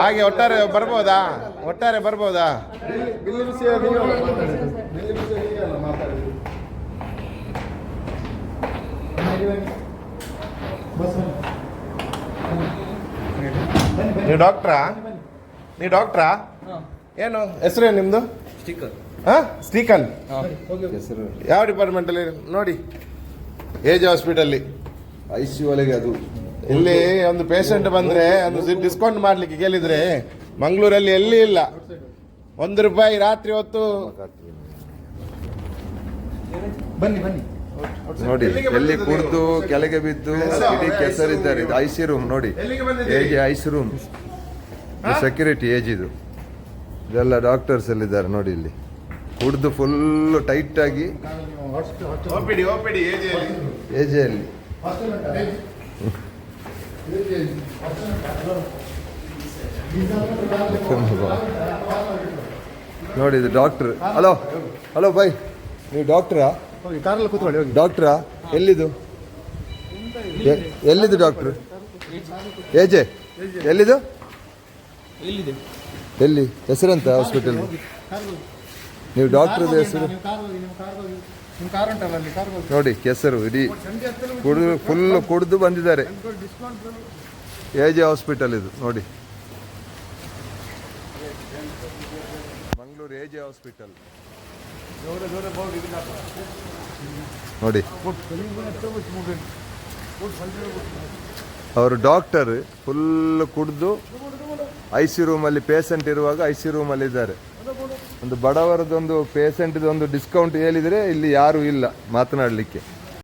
ಹಾಗೆ ಒಟ್ಟಾರೆ ಬರ್ಬೋದಾ? ಒಟ್ಟಾರೆ ಬರ್ಬೋದಾ? ನೀವು ಡಾಕ್ಟ್ರಾ ನೀವು ಡಾಕ್ಟ್ರಾ? ಏನು ಡಾಕ್ಟ್ರಾ? ಏನು? ಹೆಸರು ನಿಮ್ಮದು ಹಾಂ ಸ್ಟೀಕನ್. ಹೆಸರು. ಯಾವ ಡಿಪಾರ್ಟ್ಮೆಂಟಲ್ಲಿ ನೋಡಿ. ಏಜ್ ಹಾಸ್ಪಿಟಲ್ಲಿ ಐ ಸಿ ಒಳಗೆ ಅದು. ಇಲ್ಲಿ ಒಂದು ಪೇಷಂಟ್ ಬಂದ್ರೆ ಒಂದು ಡಿಸ್ಕೌಂಟ್ ಮಾಡ್ಲಿಕ್ಕೆ ಕೇಳಿದ್ರೆ ಮಂಗಳೂರಲ್ಲಿ ಎಲ್ಲಿ ಇಲ್ಲ? ಒಂದು ರೂಪಾಯಿ ರಾತ್ರಿ ಹೊತ್ತು. ಬನ್ನಿ ಬನ್ನಿ. ನೋಡಿ ಎಲ್ಲಿ ಕುಡಿದು ಕೆಳಗೆ ಬಿದ್ದು ಇಡೀ ಕೆಸರಿದ್ದಾರೆ ಇದು ಐಸಿ ರೂಮ್ ನೋಡಿ. ಹೇಗೆ ಐಸಿ ರೂಮ್ ಸೆಕ್ಯೂರಿಟಿ ಏಜ್ ಇದು. ಇದೆಲ್ಲ ಡಾಕ್ಟರ್ಸ್ ಎಲ್ಲಿದ್ದಾರೆ ನೋಡಿ ಇಲ್ಲಿ. ಕುಡಿದು ಫುಲ್ ಟೈಟ್ ಆಗಿ. ಓಪಿಡಿ ಓಪಿಡಿ ಏಜಿಯಲ್ಲಿ ಏಜ್ ಅಲ್ಲಿ ನೋಡಿ ಇದು ಡಾಕ್ಟರ್ ಹಲೋ ಹಲೋ ಬೈ ನೀವು ಡಾಕ್ಟ್ರಾ ಕಾರಲ್ಲಿ ಕೂತ್ಕೊಳ್ಳಿ ಹೋಗಿ. ಡಾಕ್ಟ್ರಾ ಎಲ್ಲಿದು? A- ಎಲ್ಲಿದು doctor ಏಜೆ ಎಲ್ಲಿದು? ಎಲ್ಲಿ? ಹೆಸರಂತ ಹಾಸ್ಪಿಟಲ್ ನೀವು ಡಾಕ್ಟರ್ ಹೆಸರು? ನೋಡಿ ಕೆಸರು ಇಡೀ ಕುಡಿದು ಫುಲ್ ಕುಡಿದು ಬಂದಿದ್ದಾರೆ. ಎ ಜೆ ಹಾಸ್ಪಿಟಲ್ ಇದು ನೋಡಿ. ಮಂಗಳೂರು ಎಜೆ ಹಾಸ್ಪಿಟಲ್ ನೋಡಿ. ಅವರು ಡಾಕ್ಟರ್ ಫುಲ್ ಕುಡಿದು ಐ ಸಿ ರೂಮಲ್ಲಿ ಪೇಷಂಟ್ ಇರುವಾಗ ಐ ಸಿ ರೂಮಲ್ಲಿ ಇದ್ದಾರೆ. ಒಂದು ಬಡವರದೊಂದು ಪೇಷಂಟ್ದೊಂದು ಡಿಸ್ಕೌಂಟ್ ಹೇಳಿದರೆ ಇಲ್ಲಿ ಯಾರೂ ಇಲ್ಲ ಮಾತನಾಡಲಿಕ್ಕೆ.